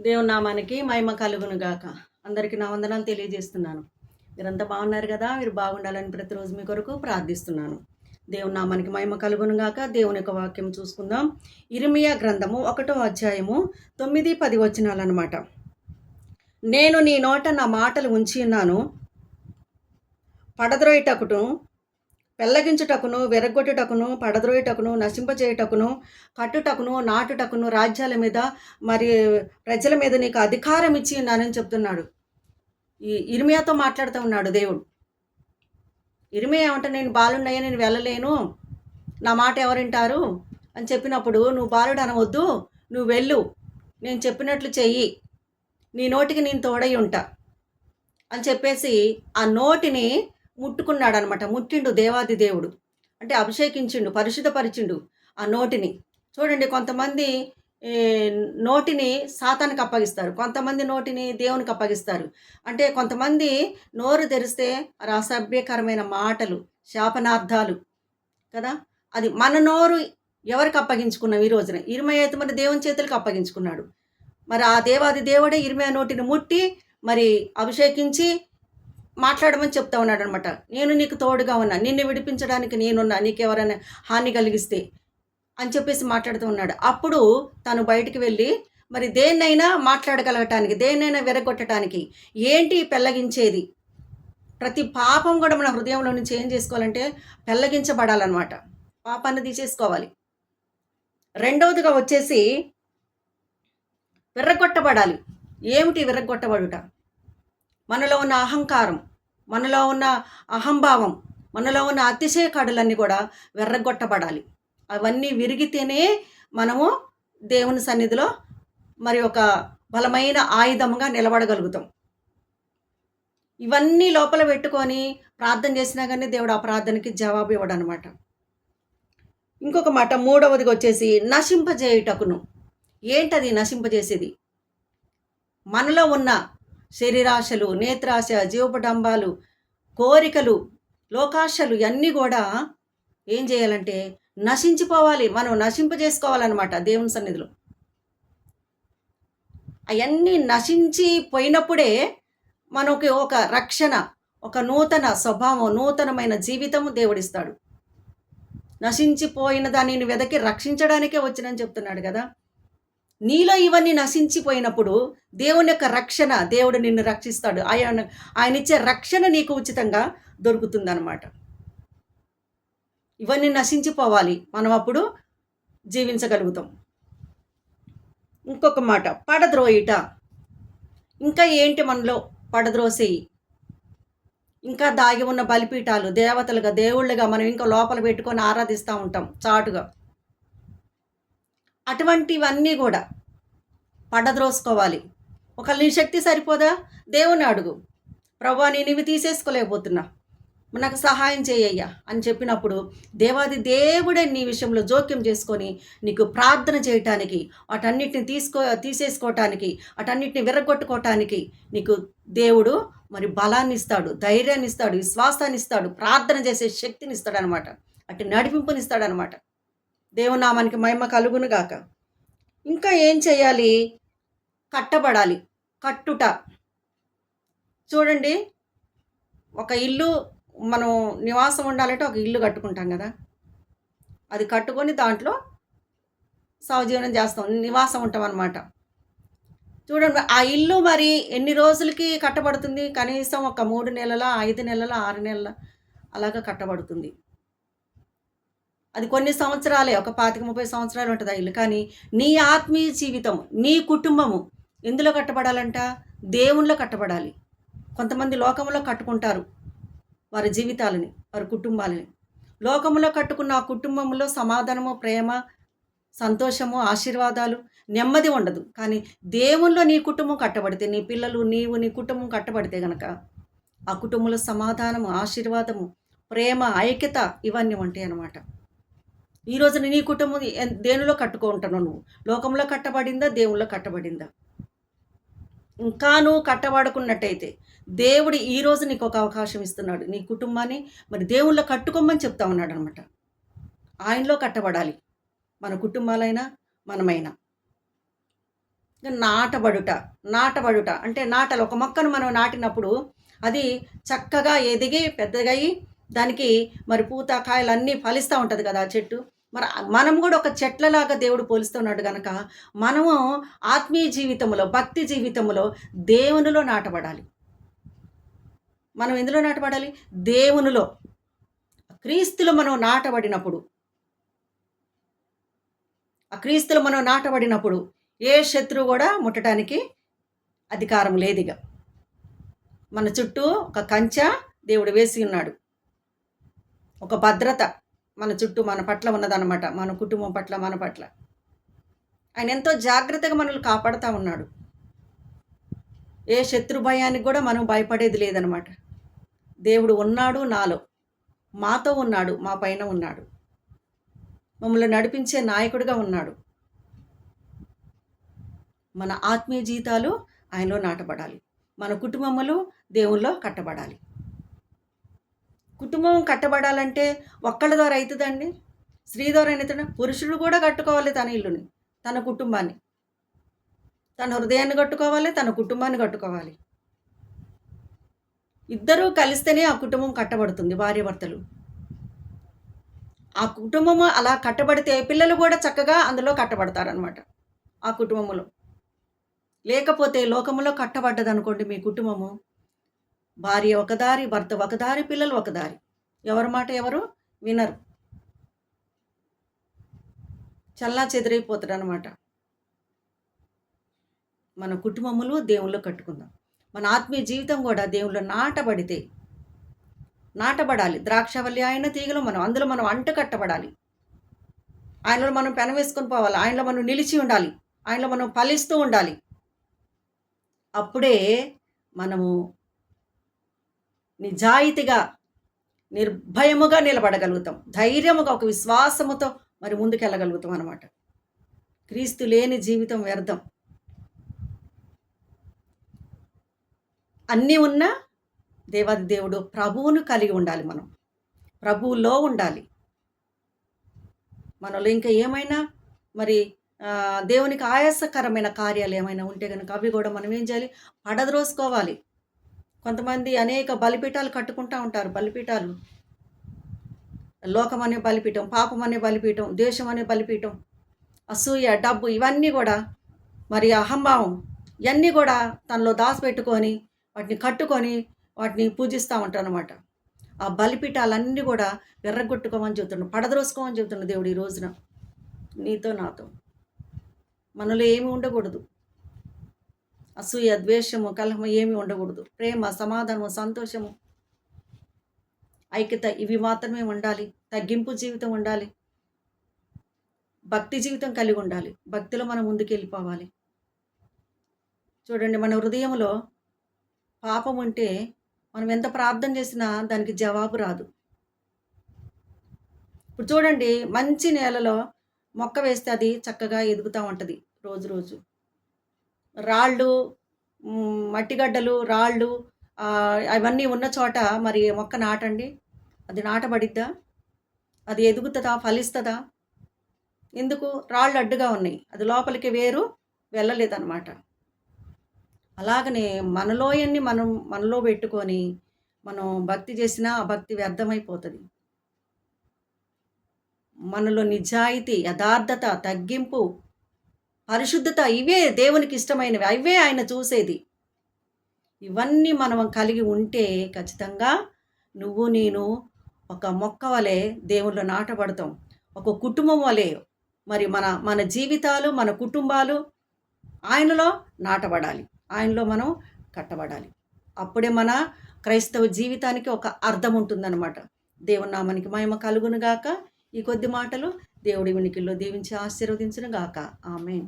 దేవునామానికి మహిమ కలుగును గాక. అందరికీ నా వందనాలు తెలియజేస్తున్నాను. మీరంతా బాగున్నారు కదా? మీరు బాగుండాలని ప్రతిరోజు మీ కొరకు ప్రార్థిస్తున్నాను. దేవునామానికి మహిమ కలుగును గాక. దేవుని యొక్క వాక్యం చూసుకుందాం. ఇరిమియా గ్రంథము ఒకటో అధ్యాయము తొమ్మిది పది వచనాలన్నమాట. నేను నీ నోట నా మాటలు ఉంచి ఉన్నాను. పడద్రోయిటకును పెళ్ళగించుటకును వెరగొట్టుటకును పడద్రోయుటకును నశింపజేయుటకును కట్టుటకును నాటుటకును రాజ్యాల మీద మరి ప్రజల మీద నీకు అధికారం ఇచ్చి ఉన్నానని చెప్తున్నాడు. ఈ ఇరిమియాతో మాట్లాడుతూ ఉన్నాడు దేవుడు. ఇరిమియా ఏమంటే నేను బాలున్నాయా నేను వెళ్ళలేను. నా మాట ఎవరింటారు? అని చెప్పినప్పుడు నువ్వు బాలుడు అనవద్దు నువ్వు వెళ్ళు. నేను చెప్పినట్లు చెయ్యి. నీ నోటికి నేను తోడై ఉంటా. అని చెప్పేసి ఆ నోటిని ముట్టుకున్నాడు అనమాట ముట్టిండు దేవాది దేవుడు. అంటే అభిషేకించిండు పరిశుద్ధపరిచిండు ఆ నోటిని. చూడండి కొంతమంది నోటిని సాతానికి అప్పగిస్తారు. కొంతమంది నోటిని దేవునికి అప్పగిస్తారు. అంటే కొంతమంది నోరు తెరిస్తే అది అసభ్యకరమైన మాటలు శాపనార్థాలు కదా? అది మన నోరు ఎవరికి అప్పగించుకున్నాం ఈ రోజున? ఇరుమయ అయితే మరి దేవుని చేతులకు అప్పగించుకున్నాడు. మరి ఆ దేవాది దేవుడే ఇరుమయ నోటిని ముట్టి మరి అభిషేకించి మాట్లాడమని చెప్తా ఉన్నాడు అనమాట నేను నీకు తోడుగా ఉన్నా. నిన్ను విడిపించడానికి నేనున్నా. నీకు ఎవరైనా హాని కలిగిస్తే అని చెప్పేసి మాట్లాడుతూ ఉన్నాడు. అప్పుడు తను బయటికి వెళ్ళి మరి దేన్నైనా మాట్లాడగలగటానికి దేన్నైనా విరగొట్టడానికి ఏంటి పెళ్ళగించేది? ప్రతి పాపం కూడా మన హృదయంలో నుంచి ఏం చేసుకోవాలంటే పెళ్ళగించబడాలన్నమాట. పాపాన్ని తీసేసుకోవాలి. రెండవదిగా వచ్చేసి విర్రగొట్టబడాలి ఏమిటి విర్రగొట్టబడుట మనలో ఉన్న అహంకారం మనలో ఉన్న అహంభావం మనలో ఉన్న అతిశయ కడులన్నీ కూడా వెర్రగొట్టబడాలి. అవన్నీ విరిగితేనే మనము దేవుని సన్నిధిలో మరి ఒక బలమైన ఆయుధంగా నిలబడగలుగుతాం. ఇవన్నీ లోపల పెట్టుకొని ప్రార్థన చేసినా కానీ దేవుడు ఆ ప్రార్థనకి జవాబు ఇవ్వడు అనమాట ఇంకొక మాట మూడవదిగా వచ్చేసి నశింపజేయుటకును. ఏంటది నశింపజేసేది? మనలో ఉన్న శరీరాశలు నేత్రాశ జీవపటంబాలు కోరికలు లోకాశలు ఇవన్నీ కూడా ఏం చేయాలంటే నశించిపోవాలి. మనం నశింపజేసుకోవాలన్నమాట దేవుని సన్నిధిలో. అవన్నీ నశించిపోయినప్పుడే మనకి ఒక రక్షణ ఒక నూతన స్వభావం నూతనమైన జీవితము దేవుడిస్తాడు. నశించిపోయిన దానిని వెదకి రక్షించడానికే వచ్చినని చెప్తున్నాడు కదా. నీలో ఇవన్నీ నశించిపోయినప్పుడు దేవుని యొక్క రక్షణ దేవుడు నిన్ను రక్షిస్తాడు. ఆయన ఆయన ఇచ్చే రక్షణ నీకు ఉచితంగా దొరుకుతుందన్నమాట. ఇవన్నీ నశించిపోవాలి. మనం అప్పుడు జీవించగలుగుతాం. ఇంకొక మాట పడద్రోయిట. ఇంకా ఏంటి మనలో పడద్రోసేయి ఇంకా దాగి ఉన్న బలిపీఠాలు దేవతలుగా దేవుళ్ళుగా మనం ఇంకా లోపల పెట్టుకొని ఆరాధిస్తూ ఉంటాం చాటుగా. అటువంటివన్నీ కూడా పడద్రోసుకోవాలి. ఒక నీ శక్తి సరిపోదా? దేవుని అడుగు. ప్రభా నేను ఇవి తీసేసుకోలేకపోతున్నా. నాకు సహాయం చేయయ్యా అని చెప్పినప్పుడు దేవాది దేవుడే నీ విషయంలో జోక్యం చేసుకొని నీకు ప్రార్థన చేయటానికి వాటన్నిటిని తీసుకో తీసేసుకోవటానికి వాటన్నిటిని విరగొట్టుకోవటానికి నీకు దేవుడు మరి బలాన్ని ఇస్తాడు ధైర్యాన్ని ఇస్తాడు విశ్వాసాన్ని ఇస్తాడు ప్రార్థన చేసే శక్తిని ఇస్తాడనమాట అటు నడిపింపునిస్తాడనమాట దేవునామానికి మహిమ కలుగునుగాక. ఇంకా ఏం చేయాలి? కట్టబడాలి. కట్టుట. చూడండి ఒక ఇల్లు మనం నివాసం ఉండాలంటే ఒక ఇల్లు కట్టుకుంటాం కదా. అది కట్టుకొని దాంట్లో సహజీవనం చేస్తాం. నివాసం ఉంటాం అన్నమాట. చూడండి ఆ ఇల్లు మరి ఎన్ని రోజులకి కట్టబడుతుంది? కనీసం ఒక మూడు నెలల ఐదు నెలల ఆరు నెలల అలాగా కట్టబడుతుంది. అది కొన్ని సంవత్సరాలే ఒక పాతిక ముప్పై సంవత్సరాలు ఉంటుంది ఇల్లు. కానీ నీ ఆత్మీయ జీవితం నీ కుటుంబము ఎందులో కట్టబడాలంట? దేవుణ్ణిలో కట్టబడాలి. కొంతమంది లోకంలో కట్టుకుంటారు వారి జీవితాలని వారి కుటుంబాలని. లోకంలో కట్టుకున్న ఆ కుటుంబంలో సమాధానము ప్రేమ సంతోషము ఆశీర్వాదాలు నెమ్మది ఉండదు. కానీ దేవుల్లో నీ కుటుంబం కట్టబడితే నీ పిల్లలు నీవు నీ కుటుంబం కట్టబడితే గనక ఆ కుటుంబంలో సమాధానము ఆశీర్వాదము ప్రేమ ఐక్యత ఇవన్నీ ఉంటాయి అన్నమాట ఈ రోజున నీ కుటుంబం దేనిలో కట్టుకుంటున్నావు నువ్వు? లోకంలో కట్టబడిందా దేవుల్లో కట్టబడిందా? ఇంకా నువ్వు కట్టబడుకున్నట్టయితే దేవుడు ఈ రోజు నీకు ఒక అవకాశం ఇస్తున్నాడు. నీ కుటుంబాన్ని మరి దేవుళ్ళో కట్టుకోమని చెప్తా ఉన్నాడు అనమాట ఆయనలో కట్టబడాలి. మన కుటుంబాలైనా మనమైనా. నాటబడుట నాటబడుట. అంటే నాటలు ఒక మొక్కను మనం నాటినప్పుడు అది చక్కగా ఎదిగి పెద్దగా అయ్యి దానికి మరి పూత కాయలు అన్నీ ఫలిస్తూ ఉంటుంది కదా ఆ చెట్టు. మరి మనం కూడా ఒక చెట్లలాగా దేవుడు పోలుస్తున్నాడు కనుక మనము ఆత్మీయ జీవితంలో భక్తి జీవితంలో దేవునిలో నాటబడాలి. మనం ఎందులో నాటబడాలి? దేవునిలో. క్రీస్తులు మనం నాటబడినప్పుడు. ఆ క్రీస్తులు మనం నాటబడినప్పుడు ఏ శత్రువు కూడా ముట్టడానికి అధికారం లేదుగా మన చుట్టూ ఒక కంచె దేవుడు వేసి ఉన్నాడు. ఒక భద్రత మన చుట్టూ మన పట్ల ఉన్నదన్నమాట. మన కుటుంబం పట్ల మన పట్ల. ఆయన ఎంతో జాగ్రత్తగా మనల్ని కాపాడుతూ ఉన్నాడు. ఏ శత్రు భయానికి కూడా మనం భయపడేది లేదనమాట దేవుడు ఉన్నాడు నాలో. మాతో ఉన్నాడు మా పైన ఉన్నాడు. మమ్మల్ని నడిపించే నాయకుడిగా ఉన్నాడు. మన ఆత్మీయ జీతాలు ఆయనలో నాటబడాలి. మన కుటుంబములు దేవుల్లో కట్టబడాలి. కుటుంబం కట్టబడాలంటే ఒక్కళ్ళ ద్వారా అవుతుందండి? స్త్రీ ద్వారా అవుతుంది? పురుషుడు కూడా కట్టుకోవాలి తన ఇల్లుని తన కుటుంబాన్ని. తన హృదయాన్ని కట్టుకోవాలి తన కుటుంబాన్ని కట్టుకోవాలి. ఇద్దరూ కలిస్తేనే ఆ కుటుంబం కట్టబడుతుంది భార్యభర్తలు. ఆ కుటుంబము అలా కట్టబడితే పిల్లలు కూడా చక్కగా అందులో కట్టబడతారనమాట ఆ కుటుంబంలో లేకపోతే లోకములో కట్టబడ్డదనుకోండి మీ కుటుంబము. భార్య ఒకదారి భర్త ఒకదారి పిల్లలు ఒకదారి. ఎవరి మాట ఎవరు? వినరు. చల్లా చెదిరైపోతాడు అనమాట మన కుటుంబములు దేవుళ్ళు కట్టుకుందాం. మన ఆత్మీయ జీవితం కూడా దేవుళ్ళు నాటబడితే నాటబడాలి. ద్రాక్షవల్లి ఆయన తీగలు మనం అందులో మనం అంట కట్టబడాలి. ఆయనలో మనం పెన వేసుకొని పోవాలి. ఆయనలో మనం నిలిచి ఉండాలి. ఆయనలో మనం ఫలిస్తూ ఉండాలి. అప్పుడే మనము నిజాయితీగా నిర్భయముగా నిలబడగలుగుతాం. ధైర్యముగా ఒక విశ్వాసముతో మరి ముందుకెళ్ళగలుగుతాం అనమాట క్రీస్తు లేని జీవితం వ్యర్థం. అన్నీ ఉన్నా దేవాది దేవుడు ప్రభువును కలిగి ఉండాలి మనం. ప్రభువులో ఉండాలి. మనలో ఇంకా ఏమైనా మరి దేవునికి ఆయాసకరమైన కార్యాలు ఏమైనా ఉంటే కనుక అవి కూడా మనం ఏం చేయాలి? పడద్రోసుకోవాలి. కొంతమంది అనేక బలిపీఠాలు కట్టుకుంటూ ఉంటారు బలిపీఠాలు. లోకం అనే బలిపీఠం పాపం అనే బలిపీఠం దేశం అనే బలిపీఠం అసూయ డబ్బు ఇవన్నీ కూడా మరి అహంభావం ఇవన్నీ కూడా తనలో దాచిపెట్టుకొని వాటిని కట్టుకొని వాటిని పూజిస్తూ ఉంటారనమాట ఆ బలిపీఠాలన్నీ కూడా ఎర్రగొట్టుకోమని చెబుతున్నాడు పడద్రోసుకోమని చెబుతున్నాడు దేవుడు ఈ రోజున. నీతో నాతో. మనలో ఏమి ఉండకూడదు. అసూయ ద్వేషము కలహము ఏమి ఉండకూడదు. ప్రేమ సమాధానము సంతోషము ఐక్యత ఇవి మాత్రమే ఉండాలి. తగ్గింపు జీవితం ఉండాలి. భక్తి జీవితం కలిగి ఉండాలి. భక్తిలో మనం ముందుకు వెళ్ళిపోవాలి చూడండి మన హృదయంలో పాపం ఉంటే మనం ఎంత ప్రార్థన చేసినా దానికి జవాబు రాదు. ఇప్పుడు చూడండి మంచి నేలలో మొక్క వేస్తే అది చక్కగా ఎదుగుతూ ఉంటుంది రోజు రోజు. రాళ్ళు మట్టిగడ్డలు రాళ్ళు అవన్నీ ఉన్న చోట మరి మొక్క నాటండి. అది నాటబడిద్దా? అది ఎదుగుతుందా? ఫలిస్తుందా? ఎందుకు? రాళ్ళు అడ్డుగా ఉన్నాయి. అది లోపలికి వేరు వెళ్ళలేదన్నమాట. అలాగనే మనలోయన్ని మనం మనలో పెట్టుకొని మనం భక్తి చేసినా ఆ భక్తి వ్యర్థమైపోతుంది. మనలో నిజాయితీ యథార్థత తగ్గింపు పరిశుద్ధత ఇవే దేవునికి ఇష్టమైనవి అవే ఆయన చూసేది. ఇవన్నీ మనం కలిగి ఉంటే ఖచ్చితంగా నువ్వు నేను ఒక మొక్క వలె దేవుళ్ళు నాటబడతాం ఒక కుటుంబం వలె మరి మన మన జీవితాలు మన కుటుంబాలు ఆయనలో నాటబడాలి. ఆయనలో మనం కట్టబడాలి. అప్పుడే మన క్రైస్తవ జీవితానికి ఒక అర్థం ఉంటుందన్నమాట. దేవుని నామానికి మహిమ కలుగును గాక ఈ కొద్ది మాటలు దేవుడి వినికిల్లో దీవించి ఆశీర్వదించును గాక ఆమె